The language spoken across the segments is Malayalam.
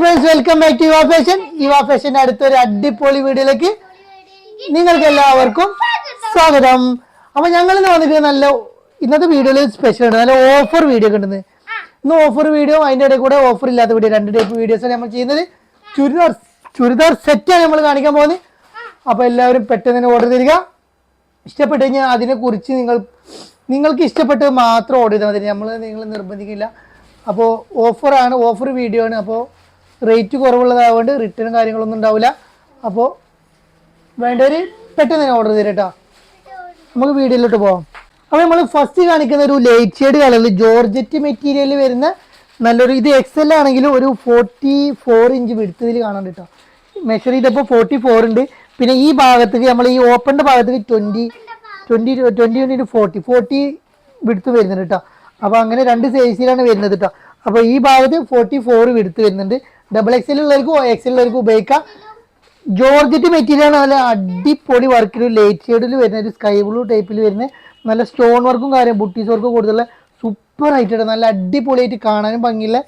Friends welcome back to Yuva fashion Yuva ഫാഷന്റെ അടുത്തൊരു അടിപൊളി വീഡിയോയിലേക്ക് നിങ്ങൾക്ക് എല്ലാവർക്കും സ്വാഗതം. അപ്പൊ ഞങ്ങൾ ഇന്ന് വന്നിട്ട് നല്ല ഇന്നത്തെ വീഡിയോയിൽ സ്പെഷ്യൽ ഉണ്ട് നല്ല ഓഫർ വീഡിയോ ഒക്കെ ഉണ്ടെന്ന്. ഇന്ന് ഓഫർ വീഡിയോ അതിന്റെ ഇടയിൽ കൂടെ ഓഫർ ഇല്ലാത്ത വീഡിയോ രണ്ട് ടൈപ്പ് വീഡിയോസ് ആണ് നമ്മൾ ചെയ്യുന്നത്. ചുരിദാർ ചുരിദാർ സെറ്റാണ് നമ്മൾ കാണിക്കാൻ പോകുന്നത്. അപ്പൊ എല്ലാവരും പെട്ടെന്ന് തന്നെ ഓർഡർ തരിക ഇഷ്ടപ്പെട്ട് കഴിഞ്ഞാൽ അതിനെ കുറിച്ച് നിങ്ങൾ നിങ്ങൾക്ക് ഇഷ്ടപ്പെട്ടത് മാത്രം ഓർഡർ ചെയ്താൽ മതി. നമ്മൾ നിങ്ങൾ നിർബന്ധിക്കില്ല. അപ്പോൾ ഓഫറാണ് ഓഫർ വീഡിയോ ആണ്. അപ്പോൾ റേറ്റ് കുറവുള്ളതായതുകൊണ്ട് റിട്ടേൺ കാര്യങ്ങളൊന്നും ഉണ്ടാവില്ല. അപ്പോൾ വേണ്ടവർ പെട്ടെന്ന് തന്നെ ഓർഡർ ചെയ്തു കേട്ടോ നമുക്ക് വീഡിയോയിലോട്ട് പോവാം. അപ്പോൾ നമ്മൾ ഫസ്റ്റ് കാണിക്കുന്ന ഒരു ലൈറ്റ് ഷെയ്ഡ് കളറിൽ ജോർജറ്റ് മെറ്റീരിയൽ വരുന്ന നല്ലൊരു ഇത് എക്സ് എൽ ആണെങ്കിലും ഒരു ഫോർട്ടി ഫോർ ഇഞ്ച് വിടുത്തതിൽ കാണാൻ കേട്ടോ മെഷർ ചെയ്തപ്പോൾ ഫോർട്ടി ഫോർ ഉണ്ട്. പിന്നെ ഈ ഭാഗത്തേക്ക് നമ്മൾ ഈ ഓപ്പണിന്റെ ഭാഗത്തേക്ക് twenty twenty twenty twenty forty forty വിടുത്ത് വരുന്നുണ്ട് കേട്ടോ അപ്പോൾ അങ്ങനെ രണ്ട് സൈസിലാണ് വരുന്നത് കേട്ടോ അപ്പോൾ ഈ ഭാഗത്ത് ഫോർട്ടി ഫോർ വിടുത്ത് വരുന്നുണ്ട്. ഡബിൾ എക്സൽ ഉള്ളവർക്കും എക്സിൽ ഉള്ളവർക്കും ഉപയോഗിക്കാം. ജോർജറ്റ് മെറ്റീരിയൽ നല്ല അടിപൊളി വർക്കിൽ ലൈറ്റ് ഷെയ്ഡിൽ വരുന്ന ഒരു സ്കൈ ബ്ലൂ ടൈപ്പിൽ വരുന്ന നല്ല സ്റ്റോൺ വർക്കും കാര്യം ബുട്ടീസ് വർക്കും കൂടുതലുള്ള സൂപ്പർ ആയിട്ട് നല്ല അടിപൊളിയായിട്ട് കാണാനും ഭംഗിയുള്ള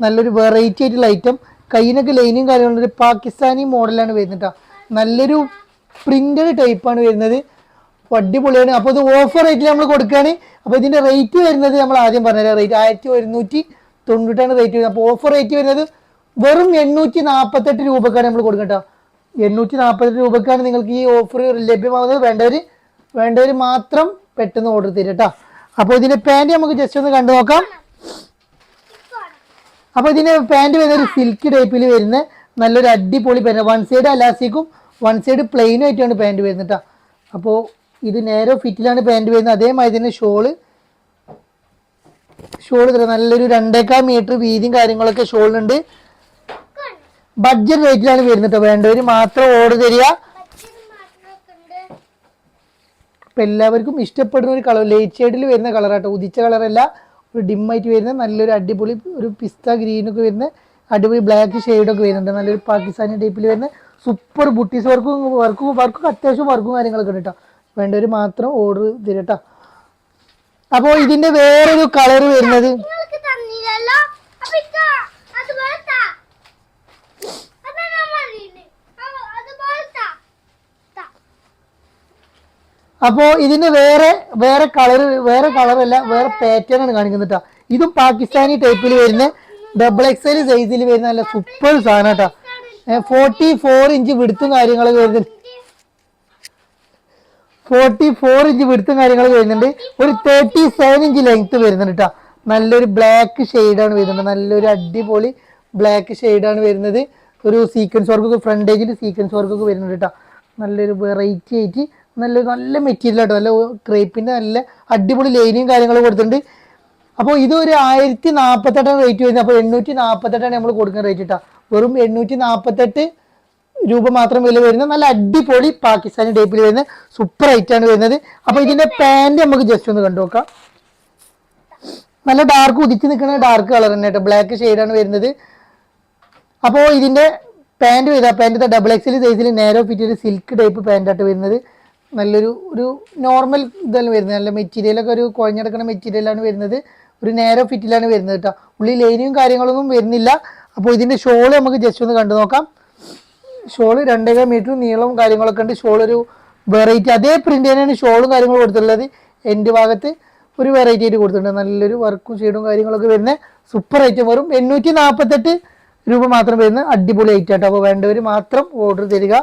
നല്ലൊരു വെറൈറ്റി ആയിട്ടുള്ള ഐറ്റം കയ്യിനൊക്കെ ലൈനും കാര്യങ്ങളും ഒരു പാകിസ്ഥാനി മോഡലാണ് വരുന്നത്. നല്ലൊരു പ്രിന്റഡ് ടൈപ്പാണ് വരുന്നത്. അടിപൊളിയാണ്. അപ്പോൾ ഇത് ഓഫർ റേറ്റിൽ നമ്മൾ കൊടുക്കുകയാണ് അപ്പോൾ ഇതിന്റെ റേറ്റ് വരുന്നത് നമ്മൾ ആദ്യം പറഞ്ഞ റേറ്റ് ആയിരത്തി ഒരുന്നൂറ്റി തൊണ്ണൂറ്റാണ് റേറ്റ് വരുന്നത്. അപ്പോൾ ഓഫർ റേറ്റ് വരുന്നത് വെറും എണ്ണൂറ്റി നാൽപ്പത്തെട്ട് രൂപക്കാണ് നമ്മൾ കൊടുക്കട്ടോ എണ്ണൂറ്റി നാൽപ്പത്തെട്ട് രൂപക്കാണ് നിങ്ങൾക്ക് ഈ ഓഫർ ലഭ്യമാകുന്നത്. വേണ്ടവർ വേണ്ടവർ മാത്രം പെട്ടെന്ന് ഓർഡർ തരും കേട്ടോ. അപ്പോൾ ഇതിന്റെ പാന്റ് നമുക്ക് ജസ്റ്റ് ഒന്ന് കണ്ടു നോക്കാം. അപ്പോൾ ഇതിന്റെ പാന്റ് വരുന്ന ഒരു സിൽക്ക് ടൈപ്പിൽ വരുന്ന നല്ലൊരു അടിപൊളി പാന്റ് വൺ സൈഡ് അലാസ്റ്റിക്കും വൺ സൈഡ് പ്ലെയിനും ആയിട്ടാണ് പാന്റ് വരുന്നത് കേട്ടോ. അപ്പോൾ ഇത് നേരെ ഫിറ്റിലാണ് പാന്റ് വരുന്നത്. അതേമാതിരി തന്നെ ഷോൾ ഷോൾ തരാം നല്ലൊരു രണ്ടേക്കാൽ മീറ്റർ വീതിയും കാര്യങ്ങളൊക്കെ ഷോളിനുണ്ട് ബഡ്ജറ്റ് റേറ്റിലാണ് വരുന്നത് വേണ്ടവര് മാത്രം ഓർഡർ തരിക. അപ്പം എല്ലാവർക്കും ഇഷ്ടപ്പെടുന്ന ഒരു കളർ ലൈറ്റ് ഷെയ്ഡിൽ വരുന്ന കളറാട്ടോ ഉദിച്ച കളറല്ല ഒരു ഡിമ്മായിട്ട് വരുന്ന നല്ലൊരു അടിപൊളി ഒരു പിസ്ത ഗ്രീനൊക്കെ വരുന്ന അടിപൊളി ബ്ലാക്ക് ഷെയ്ഡൊക്കെ വരുന്നുണ്ട്. നല്ലൊരു പാകിസ്ഥാനി ടൈപ്പിൽ വരുന്ന സൂപ്പർ ബുട്ടീസ് വർക്കും വർക്കും വർക്കും അത്യാവശ്യം വർക്കും കാര്യങ്ങളൊക്കെ ഉണ്ട് കേട്ടോ വേണ്ടവർ മാത്രം ഓർഡർ തരട്ടോ അപ്പോ ഇതിന്റെ വേറൊരു കളർ വരുന്നത് നിങ്ങൾക്ക് തന്നില്ലല്ലോ അപ്പൊ ഇത് അതുപോലെ താ അതാണ് മതിയില്ലേ അതുപോലെ താ താ അപ്പോൾ ഇതിന് വേറെ വേറെ കളർ വേറെ കളറല്ല വേറെ പാറ്റേൺ ആണ് കാണിക്കുന്നത് കേട്ടോ ഇതും പാകിസ്ഥാനി ടൈപ്പിൽ വരുന്ന ഡബിൾ എക്സൽ സൈസിൽ വരുന്ന നല്ല സൂപ്പർ സാധനം കേട്ടോ ഫോർട്ടി ഫോർ ഇഞ്ച് വിടുത്തും കാര്യങ്ങളൊക്കെ വരുന്നുണ്ട്. ഫോർട്ടി ഫോർ ഇഞ്ച് വിടുത്തും കാര്യങ്ങളൊക്കെ വരുന്നുണ്ട്. ഒരു തേർട്ടി സെവൻ ഇഞ്ച് ലെങ്ത് വരുന്നുണ്ട് കേട്ടോ നല്ലൊരു ബ്ലാക്ക് ഷെയ്ഡാണ് വരുന്നത്. നല്ലൊരു അടിപൊളി ബ്ലാക്ക് ഷെയ്ഡാണ് വരുന്നത്. ഒരു സീക്വൻസ് വർക്കൊക്കെ ഫ്രണ്ട് ഏജിൽ സീക്വൻസ് വർക്കൊക്കെ വരുന്നുണ്ട് കേട്ടോ നല്ലൊരു വെറൈറ്റി ആയിട്ട് നല്ല നല്ല മെറ്റീരിയൽ ആട്ടോ. നല്ല ക്രേപ്പിന്റെ നല്ല അടിപൊളി ലൈനും കാര്യങ്ങളും കൊടുത്തിട്ടുണ്ട്. അപ്പോൾ ഇത് ഒരു ആയിരത്തി നാൽപ്പത്തെട്ടാണ് റേറ്റ് വരുന്നത്. അപ്പോൾ എണ്ണൂറ്റി നാൽപ്പത്തെട്ടാണ് നമ്മൾ കൊടുക്കുന്ന റേറ്റ് ഇട്ടാ. വെറും എണ്ണൂറ്റി നാൽപ്പത്തെട്ട് രൂപ മാത്രം വില വരുന്ന നല്ല അടിപൊളി പാകിസ്ഥാനി ടൈപ്പിൽ വരുന്ന സൂപ്പർ ആണ് വരുന്നത്. അപ്പോൾ ഇതിന്റെ പാന്റ് നമുക്ക് ജസ്റ്റ് ഒന്ന് കണ്ടു നോക്കാം. നല്ല ഡാർക്ക് ഉദിച്ച് നിൽക്കുന്ന ഡാർക്ക് കളർ തന്നെ കേട്ടോ. ബ്ലാക്ക് ആണ് വരുന്നത്. അപ്പോൾ ഇതിന്റെ പാന്റ് വരിക പാന്റ് ഡബിൾ എക്സൽ സൈസിൽ നേരോ ഫിറ്റ് ഒരു സിൽക്ക് ടൈപ്പ് പാന്റായിട്ട് വരുന്നത്. നല്ലൊരു ഒരു നോർമൽ ഇതാണ് വരുന്നത്. നല്ല മെറ്റീരിയലൊക്കെ ഒരു കുഴഞ്ഞെടുക്കുന്ന മെറ്റീരിയലാണ് വരുന്നത്. ഒരു നേരോ ഫിറ്റിലാണ് വരുന്നത് കേട്ടോ. ഉള്ളിൽ ലൈനിയും കാര്യങ്ങളൊന്നും വരുന്നില്ല. അപ്പോൾ ഇതിന്റെ ഷോൾ നമുക്ക് ജസ്റ്റ് ഒന്ന് കണ്ടു നോക്കാം. ഷോൾ രണ്ടേ മീറ്റർ നീളവും കാര്യങ്ങളൊക്കെ ഉണ്ട്. ഷോൾ ഒരു വെറൈറ്റി അതേ പ്രിന്റ് തന്നെയാണ് ഷോളും കാര്യങ്ങളും കൊടുത്തിട്ടുള്ളത്. എന്റെ ഭാഗത്ത് ഒരു വെറൈറ്റി ആയിട്ട് കൊടുത്തിട്ടുണ്ട്. നല്ലൊരു വർക്കും ഷെയ്ഡും കാര്യങ്ങളൊക്കെ വരുന്ന സൂപ്പർ ഐറ്റം വെറും എണ്ണൂറ്റി നാൽപ്പത്തെട്ട് രൂപ മാത്രം വരുന്ന അടിപൊളി ഐറ്റം കേട്ടോ അപ്പോൾ വേണ്ടവർ മാത്രം ഓർഡർ തരിക.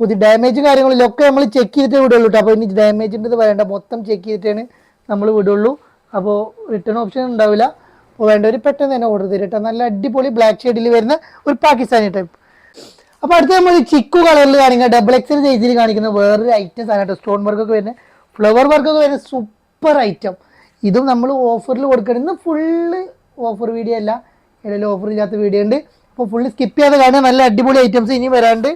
പുതിയ ഡാമേജും കാര്യങ്ങളിലൊക്കെ നമ്മൾ ചെക്ക് ചെയ്തിട്ടേ വിടുള്ളൂ കേട്ടോ അപ്പോൾ ഇനി ഡാമേജിന്റെ വേണ്ട മൊത്തം ചെക്ക് ചെയ്തിട്ടാണ് നമ്മൾ വിടുള്ളൂ. അപ്പോൾ റിട്ടേൺ ഓപ്ഷൻ ഉണ്ടാവില്ല. അപ്പോൾ വേണ്ടവർ പെട്ടെന്ന് തന്നെ ഓർഡർ ചെയ്തിട്ട് നല്ല അടിപൊളി ബ്ലാക്ക് ഷെയ്ഡിൽ വരുന്ന ഒരു പാകിസ്ഥാനി ടൈപ്പ് അപ്പോൾ അടുത്ത നമ്മൾ ചിക്കു കളറിൽ കാണിക്കുക ഡബിൾ എക്സൽ സൈസിൽ കാണിക്കുന്ന വേറൊരു ഐറ്റം സാധനം സ്റ്റോൺ വർക്കൊക്കെ വരുന്ന ഫ്ലവർ വർക്കൊക്കെ വരുന്ന സൂപ്പർ ഐറ്റം ഇതും നമ്മൾ ഓഫറിൽ കൊടുക്കണം. ഇന്ന് ഫുള്ള് ഓഫർ വീഡിയോ അല്ല. ഇടയിൽ ഓഫർ ഇല്ലാത്ത വീഡിയോ ഉണ്ട് അപ്പോൾ ഫുള്ള് സ്കിപ്പ് ചെയ്യാതെ കാണുക. നല്ല അടിപൊളി ഐറ്റംസ് ഇനി വരാണ്ട്.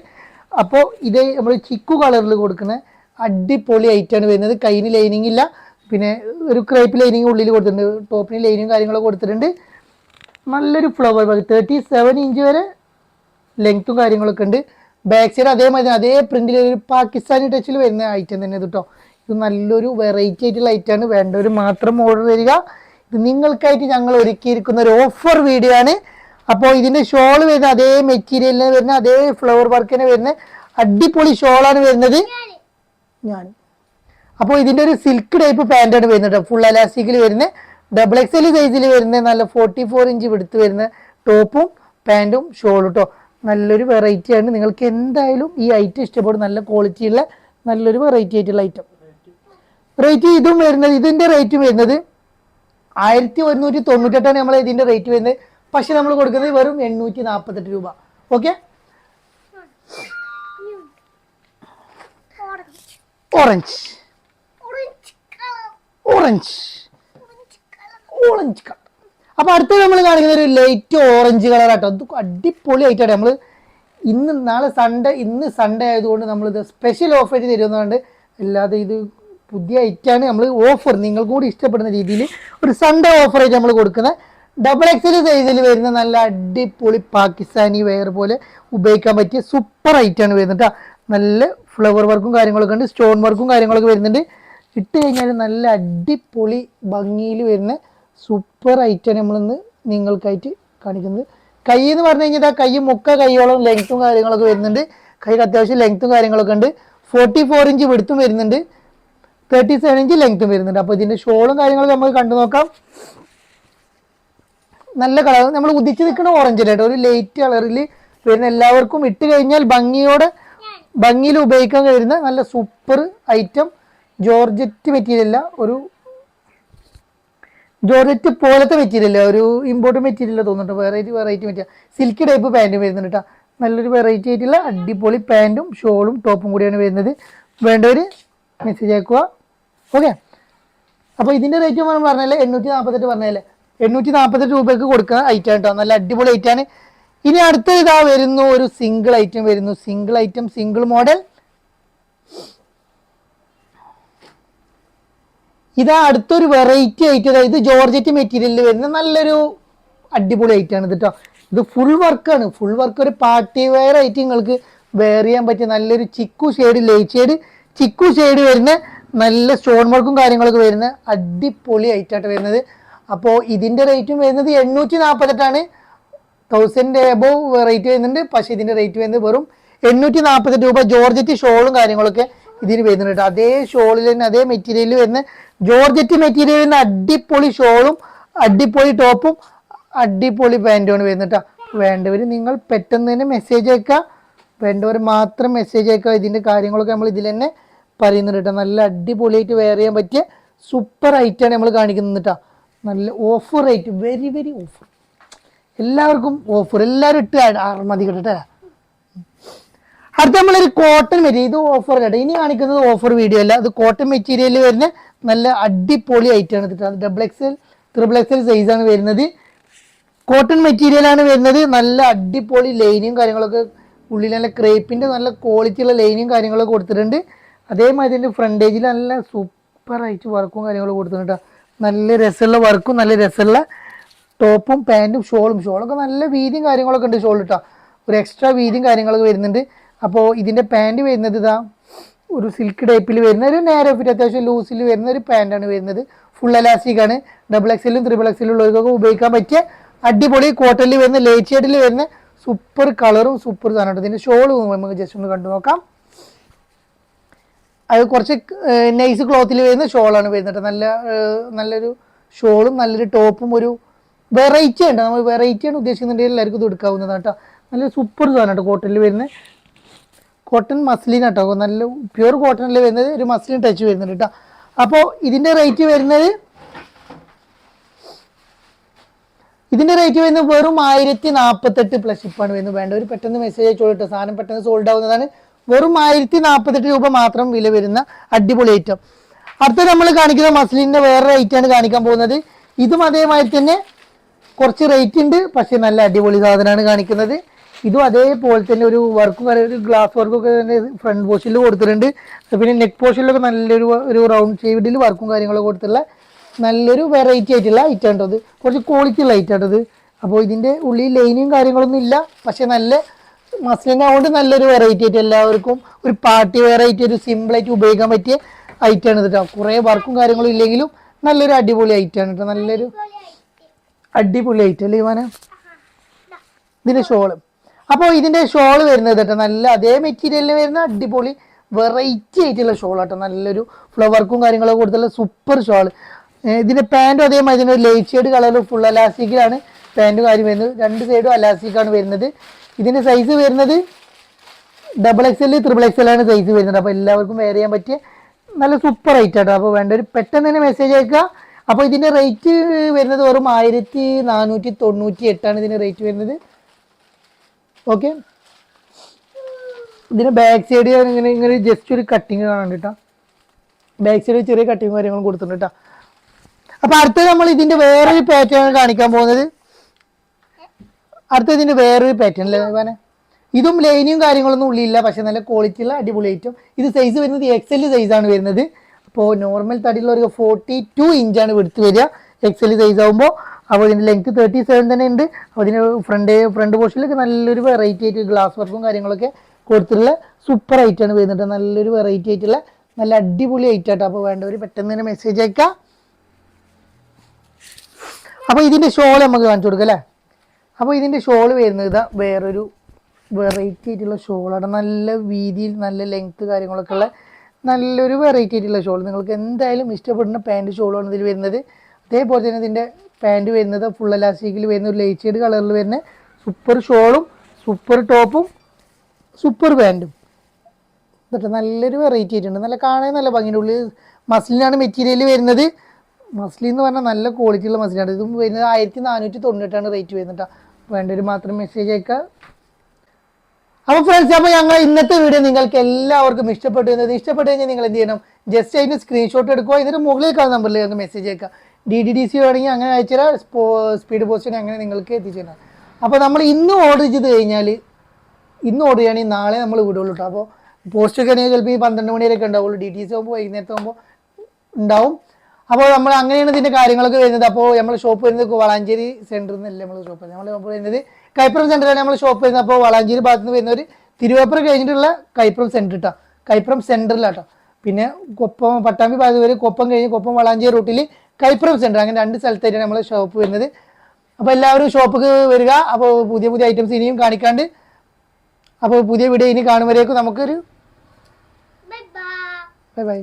അപ്പോൾ ഇത് നമ്മൾ ചിക്കു കളറിൽ കൊടുക്കുന്ന അടിപൊളി ഐറ്റമാണ് വരുന്നത്. കയ്യിന് ലൈനിങ് ഇല്ല. പിന്നെ ഒരു ക്രേപ്പ് ലൈനിങ് ഉള്ളിൽ കൊടുത്തിട്ടുണ്ട്. ടോപ്പിന് ലൈനിങ് കാര്യങ്ങളൊക്കെ കൊടുത്തിട്ടുണ്ട്. നല്ലൊരു flower work thirty seven inch വരെ ലെങ്ത്തും കാര്യങ്ങളൊക്കെ ഉണ്ട്. ബാക്ക് സൈഡ് അതേമാതിരി അതേ പ്രിന്റിൽ ഒരു പാകിസ്ഥാനി ടച്ചിൽ വരുന്ന ഐറ്റം തന്നെ കേട്ടോ ഇത് നല്ലൊരു വെറൈറ്റി ആയിട്ടുള്ള ഐറ്റമാണ് വേണ്ടവർ മാത്രം ഓർഡർ തരിക. ഇത് നിങ്ങൾക്കായിട്ട് ഞങ്ങൾ ഒരുക്കിയിരിക്കുന്ന ഒരു ഓഫർ വീഡിയോ ആണ്. അപ്പോൾ ഇതിന്റെ ഷോൾ വരുന്ന അതേ മെറ്റീരിയലിന് വരുന്ന അതേ ഫ്ലവർ വർക്കിന് വരുന്ന അടിപൊളി ഷോളാണ് വരുന്നത്. ഞാൻ അപ്പോൾ ഇതിന്റെ ഒരു സിൽക്ക് ടൈപ്പ് പാന്റാണ് വരുന്നത്. ഫുൾ അലാസ്റ്റിക്കിൽ വരുന്ന ഡബിൾ എക്സ് എൽ സൈസിൽ വരുന്ന നല്ല ഫോർട്ടി ഫോർ ഇഞ്ച് വിടുത്ത് വരുന്ന ടോപ്പും പാന്റും ഷോളും കേട്ടോ നല്ലൊരു വെറൈറ്റി ആണ്. നിങ്ങൾക്ക് എന്തായാലും ഈ ഐറ്റം ഇഷ്ടപ്പെടും. നല്ല ക്വാളിറ്റി ഉള്ള നല്ലൊരു വെറൈറ്റി ആയിട്ടുള്ള ഐറ്റം റേറ്റ് ഇതും വരുന്നത് ഇതിന്റെ റേറ്റ് വരുന്നത് ആയിരത്തി ഒരുന്നൂറ്റി തൊണ്ണൂറ്റെട്ടാണ് നമ്മൾ ഇതിന്റെ റേറ്റ് വരുന്നത്. പക്ഷെ നമ്മൾ കൊടുക്കുന്നത് വെറും എണ്ണൂറ്റി നാൽപ്പത്തെട്ട് രൂപ. Okay orange orange orange colour അപ്പൊ അടുത്തത് നമ്മൾ കാണിക്കുന്ന ഒരു ലൈറ്റ് ഓറഞ്ച് കളർ ആട്ടോ. അടിപൊളി ആയിട്ടാണ് നമ്മൾ ഇന്ന് നാളെ സൺഡേ ഇന്ന് സൺഡേ ആയതുകൊണ്ട് നമ്മൾ ഇത് സ്പെഷ്യൽ ഓഫർ ആയിട്ട് തരുന്നതുകൊണ്ട് അല്ലാതെ ഇത് പുതിയ ഐറ്റാണ് നമ്മൾ ഓഫർ നിങ്ങൾക്കും കൂടി ഇഷ്ടപ്പെടുന്ന രീതിയിൽ ഒരു സൺഡേ ഓഫർ ആയിട്ട് നമ്മൾ കൊടുക്കുന്ന ഡബിൾ എക്സൽ സൈസിൽ വരുന്ന നല്ല അടിപൊളി പാകിസ്ഥാനി വെയർ പോലെ ഉപയോഗിക്കാൻ പറ്റിയ സൂപ്പർ ഐറ്റാണ് വരുന്നത് ട്ടോ. നല്ല ഫ്ലവർ വർക്കും കാര്യങ്ങളൊക്കെ ഉണ്ട് സ്റ്റോൺ വർക്കും കാര്യങ്ങളൊക്കെ വരുന്നുണ്ട്. ഇട്ട് കഴിഞ്ഞാൽ നല്ല അടിപൊളി ഭംഗിയിൽ വരുന്ന സൂപ്പർ ഐറ്റാണ് നമ്മളിന്ന് നിങ്ങൾക്കായിട്ട് കാണിക്കുന്നത്. കൈ എന്ന് പറഞ്ഞു കഴിഞ്ഞാൽ ആ കൈ മുക്ക കൈയോളം ലെങ്ത്തും കാര്യങ്ങളൊക്കെ വരുന്നുണ്ട്. കൈക്ക് അത്യാവശ്യം ലെങ്ത്തും കാര്യങ്ങളൊക്കെ ഉണ്ട്. ഫോർട്ടി ഫോർ ഇഞ്ച് വെടുത്തും വരുന്നുണ്ട്. തേർട്ടി സെവൻ ഇഞ്ച് ലെങ്ത്തും വരുന്നുണ്ട്. അപ്പോൾ ഇതിന്റെ ഷോളും കാര്യങ്ങളൊക്കെ നമുക്ക് കണ്ടു നോക്കാം. നല്ല കളർ. നമ്മൾ ഉദിച്ച് നിൽക്കുന്ന ഓറഞ്ച് കേട്ടോ ഒരു ലൈറ്റ് കളറിൽ വരുന്ന എല്ലാവർക്കും ഇട്ട് കഴിഞ്ഞാൽ ഭംഗിയോടെ ഭംഗിയിൽ ഉപയോഗിക്കാൻ കഴിയുന്ന നല്ല സൂപ്പർ ഐറ്റം ജോർജറ്റ് മെറ്റീരിയല്ല ഒരു ജോർജറ്റ് പോലത്തെ മെറ്റീരിയൽ ഒരു ഇമ്പോർട്ട് മെറ്റീരിയൽ തോന്നുന്നുണ്ട്. Variety variety material silk type പാന്റും വരുന്നുണ്ട് കേട്ടോ നല്ലൊരു വെറൈറ്റി ആയിട്ടുള്ള അടിപൊളി പാന്റും ഷോളും ടോപ്പും കൂടിയാണ് വരുന്നത്. വേണ്ടവർ മെസ്സേജ് അയക്കുക. ഓക്കെ അപ്പോൾ ഇതിന്റെ റേറ്റ് പറഞ്ഞാലേ എണ്ണൂറ്റി നാൽപ്പത്തെട്ട് പറഞ്ഞാലേ എണ്ണൂറ്റി നാൽപ്പത്തെട്ട് രൂപയ്ക്ക് കൊടുക്കുന്ന ഐറ്റം കേട്ടോ നല്ല അടിപൊളി ഐറ്റാണ് ഇനി അടുത്ത ഇതാ വരുന്നു ഒരു സിംഗിൾ ഐറ്റം വരുന്നു. സിംഗിൾ ഐറ്റം സിംഗിൾ മോഡൽ ഇതാ അടുത്തൊരു വെറൈറ്റി ഐറ്റം അതായത് ജോർജറ്റ് മെറ്റീരിയലിൽ വരുന്ന നല്ലൊരു അടിപൊളി ഐറ്റമാണ് ഇത് കേട്ടോ ഇത് ഫുൾ വർക്കാണ് ഫുൾ വർക്ക് ഒരു പാർട്ടി വെയർ ആയിട്ട് നിങ്ങൾക്ക് വെയർ ചെയ്യാൻ പറ്റിയ നല്ലൊരു chikoo shade light shade chikoo shade വരുന്ന നല്ല സ്റ്റോൺ വർക്കും കാര്യങ്ങളൊക്കെ വരുന്ന അടിപൊളി ഐറ്റായിട്ട് വരുന്നത്. അപ്പോൾ ഇതിന്റെ റേറ്റും വരുന്നത് എണ്ണൂറ്റി നാൽപ്പത്തെട്ടാണ് തൗസൻഡ് എബോവ് റേറ്റ് വരുന്നുണ്ട്. പക്ഷേ ഇതിന്റെ റേറ്റ് വരുന്നത് വെറും എണ്ണൂറ്റി നാൽപ്പത്തെട്ട് രൂപ. ജോർജറ്റ് ഷോളും കാര്യങ്ങളൊക്കെ ഇതിന് വരുന്നുണ്ട് കേട്ടോ. അതേ ഷോളിൽ തന്നെ അതേ മെറ്റീരിയൽ വരുന്ന ജോർജറ്റ് മെറ്റീരിയൽ വരുന്ന അടിപൊളി ഷോളും അടിപൊളി ടോപ്പും അടിപൊളി പാന്റുമാണ് വരുന്നത് കേട്ടോ. വേണ്ടവർ നിങ്ങൾ പെട്ടെന്ന് തന്നെ മെസ്സേജ് അയക്കുക. വേണ്ടവർ മാത്രം മെസ്സേജ് അയക്കുക. ഇതിന്റെ കാര്യങ്ങളൊക്കെ നമ്മൾ ഇതിൽ തന്നെ പറയുന്നുണ്ട് കേട്ടോ. നല്ല അടിപൊളിയായിട്ട് വെയർ ചെയ്യാൻ പറ്റിയ സൂപ്പർ ഐറ്റാണ് നമ്മൾ കാണിക്കുന്നത് കേട്ടോ. നല്ല offer rate very very offer എല്ലാവർക്കും ഓഫർ എല്ലാവരും ഇട്ട് മതി കേട്ടോ അടുത്ത നമ്മളൊരു കോട്ടൺ മെറ്റീരിയൽ ഇത് ഓഫർ കേട്ടോ. ഇനി കാണിക്കുന്നത് ഓഫർ വീഡിയോ അല്ല. ഇത് കോട്ടൺ മെറ്റീരിയൽ വരുന്ന നല്ല അടിപൊളി ഐറ്റമാണ് കിട്ടുന്നത് double X L triple X L സൈസാണ് വരുന്നത്. കോട്ടൺ മെറ്റീരിയൽ ആണ് വരുന്നത്. നല്ല അടിപൊളി ലൈനും കാര്യങ്ങളൊക്കെ ഉള്ളിൽ നല്ല ക്രേപ്പിന്റെ നല്ല ക്വാളിറ്റി ഉള്ള ലൈനും കാര്യങ്ങളൊക്കെ കൊടുത്തിട്ടുണ്ട്. അതേമാതിരി ഫ്രണ്ടേജിൽ നല്ല സൂപ്പർ ആയിട്ട് വർക്കും കാര്യങ്ങളും കൊടുത്തിട്ടുണ്ട് ട്ടോ. നല്ല രസമുള്ള വർക്കും നല്ല രസമുള്ള ടോപ്പും പാന്റും ഷോളും. ഷോളൊക്കെ നല്ല വീതിയും കാര്യങ്ങളൊക്കെ ഉണ്ട് ഷോൾ കേട്ടോ ഒരു എക്സ്ട്രാ വീതിയും കാര്യങ്ങളൊക്കെ വരുന്നുണ്ട്. അപ്പോൾ ഇതിന്റെ പാന്റ് വരുന്നത് ഇതാ ഒരു സിൽക്ക് ടൈപ്പിൽ വരുന്ന ഒരു നേരെ ഫിറ്റ് അത്യാവശ്യം ലൂസിൽ വരുന്ന ഒരു പാന്റാണ് വരുന്നത്. ഫുൾ എലാസ്റ്റിക് ആണ്. ഡബിൾ എക്സലും ത്രിബിൾ എക്സലും ഉള്ളവർക്കൊക്കെ ഉപയോഗിക്കാൻ പറ്റിയ അടിപൊളി കോട്ടണിൽ വരുന്ന ലേറ്റ് ഷെയ്ഡിൽ വരുന്ന സൂപ്പർ കളറും സൂപ്പർ സാധനമാണ്. ഇതിന്റെ ഷോൾ നമുക്ക് ജസ്റ്റ് ഒന്ന് കണ്ടു നോക്കാം. അത് കുറച്ച് നൈസ് ക്ലോത്തിൽ വരുന്ന ഷോളാണ് വരുന്നത് നല്ല നല്ലൊരു ഷോളും നല്ലൊരു ടോപ്പും ഒരു വെറൈറ്റി ഉണ്ട്. നമ്മൾ വെറൈറ്റി ആണ് ഉദ്ദേശിക്കുന്നുണ്ടെങ്കിൽ എല്ലാവർക്കും ഇത് എടുക്കാവുന്നതാണ് കേട്ടോ നല്ല സൂപ്പർ സാധനം കേട്ടോ കോട്ടണിൽ വരുന്നത്. കോട്ടൺ മസ്ലിൻ കേട്ടോ നല്ല പ്യൂർ കോട്ടണിൽ വരുന്നത് ഒരു മസ്ലിൻ ടച്ച് വരുന്നുണ്ട് കേട്ടോ അപ്പോൾ ഇതിന്റെ റേറ്റ് വരുന്നത് ഇതിന്റെ റേറ്റ് വരുന്നത് വെറും ആയിരത്തി നാൽപ്പത്തെട്ട് പ്ലസ് ഷിപ്പാണ് വരുന്നത്. വേണ്ട ഒരു പെട്ടെന്ന് മെസ്സേജ് അയച്ചോളൂ കേട്ടോ സാധനം പെട്ടെന്ന് സോൾഡ് ആവുന്നതാണ്. വെറും ആയിരത്തി നാൽപ്പത്തെട്ട് രൂപ മാത്രം വില വരുന്ന അടിപൊളി ഐറ്റം അടുത്ത നമ്മൾ കാണിക്കുന്ന മസ്ലിന്റെ വേറെ ആണ് കാണിക്കാൻ പോകുന്നത്. ഇതും അതേമാതിരി തന്നെ കുറച്ച് റേറ്റ് ഉണ്ട് പക്ഷെ നല്ല അടിപൊളി സാധനമാണ് കാണിക്കുന്നത്. ഇതും അതേപോലെ തന്നെ ഒരു വർക്ക് ഒരു ഗ്ലാസ് വർക്കും ഒക്കെ തന്നെ ഫ്രണ്ട് പോസ്റ്റിൽ കൊടുത്തിട്ടുണ്ട്. പിന്നെ നെക്ക് പോസ്റ്റിലൊക്കെ നല്ലൊരു ഒരു റൗണ്ട് ഷേവിഡിൽ വർക്കും കാര്യങ്ങളൊക്കെ കൊടുത്തുള്ള നല്ലൊരു വെറൈറ്റി ആയിട്ടുള്ള ഐറ്റം ഉണ്ടോ അത് കുറച്ച് ക്വാളിറ്റി ഉള്ള ഐറ്റം ഉണ്ടത് അപ്പോൾ ഇതിന്റെ ഉള്ളിൽ ലൈനും കാര്യങ്ങളൊന്നും ഇല്ല പക്ഷെ നല്ല മസ്ലിന്റെ കൊണ്ട് നല്ലൊരു വെറൈറ്റി ആയിട്ട് എല്ലാവർക്കും ഒരു പാർട്ടി വെറൈറ്റി ഒരു സിമ്പിൾ ആയിട്ട് ഉപയോഗിക്കാൻ പറ്റിയ ഐറ്റം ആണ് കേട്ടോ കുറേ വർക്കും കാര്യങ്ങളും ഇല്ലെങ്കിലും നല്ലൊരു അടിപൊളി ഐറ്റം ആണ് കേട്ടോ നല്ലൊരു അടിപൊളി ഐറ്റം അല്ലേ ഇവാന? ഇതിന്റെ ഷോൾ അപ്പോൾ ഇതിന്റെ ഷോൾ വരുന്നത് കേട്ടോ നല്ല അതേ മെറ്റീരിയലിൽ വരുന്ന അടിപൊളി വെറൈറ്റി ആയിട്ടുള്ള ഷോൾ കേട്ടോ നല്ലൊരു ഫ്ലവർക്കും കാര്യങ്ങളൊക്കെ കൊടുത്തുള്ള സൂപ്പർ ഷോൾ ഇതിന്റെ പാന്റും അതേമാതിരി ലൈറ്റ് ഷെയ്ഡ് കളറിൽ ഫുൾ അലാസ്റ്റിക്കിലാണ് പാന്റും കാര്യം വരുന്നത്. രണ്ട് സൈഡും അലാസ്റ്റിക്കാണ് വരുന്നത്. ഇതിന്റെ സൈസ് വരുന്നത് double X L triple X L ആണ് സൈസ് വരുന്നത്. അപ്പോൾ എല്ലാവർക്കും വെയർ ചെയ്യാൻ പറ്റിയ നല്ല സൂപ്പർ റേറ്റ് ആട്ടോ അപ്പോൾ വേണ്ട ഒരു പെട്ടെന്ന് തന്നെ മെസ്സേജ് അയക്കുക. അപ്പോൾ ഇതിന്റെ റേറ്റ് വരുന്നത് വെറും ആയിരത്തി നാനൂറ്റി തൊണ്ണൂറ്റി എട്ടാണ് ഇതിന്റെ റേറ്റ് വരുന്നത് ഓക്കെ ഇതിന് ബാക്ക് സൈഡ് ഇങ്ങനെ ഇങ്ങനെ ജസ്റ്റ് ഒരു കട്ടിങ് കാണാൻ കേട്ടോ ബാക്ക് സൈഡ് ചെറിയ കട്ടിങ് കാര്യങ്ങളും കൊടുത്തിട്ടുണ്ട് കേട്ടോ അപ്പോൾ അടുത്തത് നമ്മൾ ഇതിന്റെ വേറൊരു പാറ്റേൺ കാണിക്കാൻ പോകുന്നത്. അടുത്ത ഇതിന്റെ വേറൊരു പാറ്റേൺ അല്ലേ ഇതും ലൈനിയും കാര്യങ്ങളൊന്നും ഉള്ളില്ല പക്ഷെ നല്ല ക്വാളിറ്റി ഉള്ള അടിപൊളി ഐറ്റം ഇത് സൈസ് വരുന്നത് എൽ ആണ് വരുന്നത്. അപ്പോൾ നോർമൽ തടിയുള്ളവർക്ക് ഫോർട്ടി ടു ആണ് എടുത്ത് വരിക. എക്സ് എൽ സൈസ് ആകുമ്പോൾ അപ്പോൾ ഇതിന്റെ ലെങ്ത് തേർട്ടി സെവൻ തന്നെ ഉണ്ട്. അപ്പോൾ ഇതിന് ഫ്രണ്ട് ഫ്രണ്ട് പോർഷനിലൊക്കെ നല്ലൊരു വെറൈറ്റി ആയിട്ട് ഗ്ലാസ് വർക്കും കാര്യങ്ങളൊക്കെ കൊടുത്തിട്ടുള്ള സൂപ്പർ ഐറ്റാണ് വരുന്നത്. നല്ലൊരു വെറൈറ്റി ആയിട്ടുള്ള നല്ല അടിപൊളി ഐറ്റാട്ടോ അപ്പോൾ വേണ്ടവർ പെട്ടെന്ന് തന്നെ മെസ്സേജ് അയക്കാം അപ്പോൾ ഇതിന്റെ ഷോൾ നമുക്ക് കാണിച്ചു കൊടുക്കാം അല്ലേ? അപ്പോൾ ഇതിന്റെ ഷോൾ വരുന്നത് ഇതാ വേറൊരു വെറൈറ്റി ആയിട്ടുള്ള ഷോളാണ് നല്ല വീതിയിൽ നല്ല ലെങ്ത്ത് കാര്യങ്ങളൊക്കെ ഉള്ള നല്ലൊരു വെറൈറ്റി ആയിട്ടുള്ള ഷോൾ നിങ്ങൾക്ക് എന്തായാലും ഇഷ്ടപ്പെടുന്ന പാന്റ് ഷോളാണ് ഇതിൽ വരുന്നത്. അതേപോലെ തന്നെ ഇതിന്റെ പാന്റ് വരുന്നത് ഫുൾ അലാസ്റ്റിക്കിൽ വരുന്ന ഒരു ലൈറ്റ് കളറിൽ വരുന്ന സൂപ്പർ ഷോളും സൂപ്പർ ടോപ്പും സൂപ്പർ പാന്റും എന്നിട്ട് നല്ലൊരു വെറൈറ്റി ആയിട്ടുണ്ട്. നല്ല കാണാൻ നല്ല ഭംഗിയുടെ ഉള്ളിൽ മസ്ലിനാണ് മെറ്റീരിയൽ വരുന്നത്. മസ്ലി എന്ന് പറഞ്ഞാൽ നല്ല ക്വാളിറ്റിയുള്ള മസ്ലിനാണ് ഇതും വരുന്നത് ആയിരത്തി നാനൂറ്റി തൊണ്ണൂറ്റാണ് റേറ്റ് വരുന്നത് വേണ്ടവർ മാത്രം മെസ്സേജ് അയക്കുക. അപ്പോൾ ഫ്രണ്ട്സ് അപ്പോൾ ഞങ്ങൾ ഇന്നത്തെ വീഡിയോ നിങ്ങൾക്ക് എല്ലാവർക്കും ഇഷ്ടപ്പെട്ടു എന്നത് ഇഷ്ടപ്പെട്ടു കഴിഞ്ഞാൽ നിങ്ങൾ എന്ത് ചെയ്യണം? ജസ്റ്റ് അതിന് സ്ക്രീൻഷോട്ട് എടുക്കുക. ഇതിന് മുകളിൽ കാണുന്ന നമ്പറിൽ ഞങ്ങൾക്ക് മെസ്സേജ് അയക്കുക ഡി ഡി ഡി സി വേണമെങ്കിൽ അങ്ങനെ അയച്ചാൽ സ്പീഡ് പോസ്റ്റിന് അങ്ങനെ നിങ്ങൾക്ക് എത്തിച്ചേരാം അപ്പോൾ നമ്മൾ ഇന്ന് ഓർഡർ ചെയ്ത് കഴിഞ്ഞാൽ ഇന്ന് ഓർഡർ ചെയ്യുകയാണെങ്കിൽ നാളെ നമ്മൾ വിടുള്ളൂ കേട്ടോ അപ്പോൾ പോസ്റ്റ് ഒക്കെ ആണെങ്കിൽ ചിലപ്പോൾ ഈ പന്ത്രണ്ട് മണി വരെയൊക്കെ ഉണ്ടാവുള്ളൂ. ഡി ടി സി ആകുമ്പോൾ വൈകുന്നേരത്ത് ആകുമ്പോൾ ഉണ്ടാവും. അപ്പോൾ നമ്മൾ അങ്ങനെയാണ് ഇതിന്റെ കാര്യങ്ങളൊക്കെ വരുന്നത്. അപ്പോൾ നമ്മൾ ഷോപ്പ് വരുന്നത് വളാഞ്ചേരി സെന്ററിൽ നിന്നല്ലേ നമ്മൾ ഷോപ്പ് നമ്മൾ ഷോപ്പ് വരുന്നത് കൈപ്പുറം സെന്ററിലാണ് നമ്മൾ ഷോപ്പ് വരുന്നത്. അപ്പോൾ വളാഞ്ചേരി ഭാഗത്ത് നിന്ന് ഒരു തിരുവേപ്പുറം കഴിഞ്ഞിട്ടുള്ള കൈപ്പുറം സെന്റർ കേട്ടോ കൈപ്പുറം സെന്ററിലാട്ടോ പിന്നെ കൊപ്പം പട്ടാമ്പി ഭാഗത്ത് വരെ കൊപ്പം കഴിഞ്ഞ് കൊപ്പം വളാഞ്ചേരി റൂട്ടിൽ കൈപ്പുറം സെന്റർ അങ്ങനെ രണ്ട് സ്ഥലത്തായിട്ടാണ് നമ്മൾ ഷോപ്പ് വരുന്നത്. അപ്പോൾ എല്ലാവരും ഷോപ്പിക്ക് വരിക. അപ്പോൾ പുതിയ പുതിയ ഐറ്റംസ് ഇനിയും കാണിക്കാണ്ട്. അപ്പോൾ പുതിയ വീഡിയോ ഇനി കാണുമ്പോഴേക്കും നമുക്കൊരു ബൈ ബൈ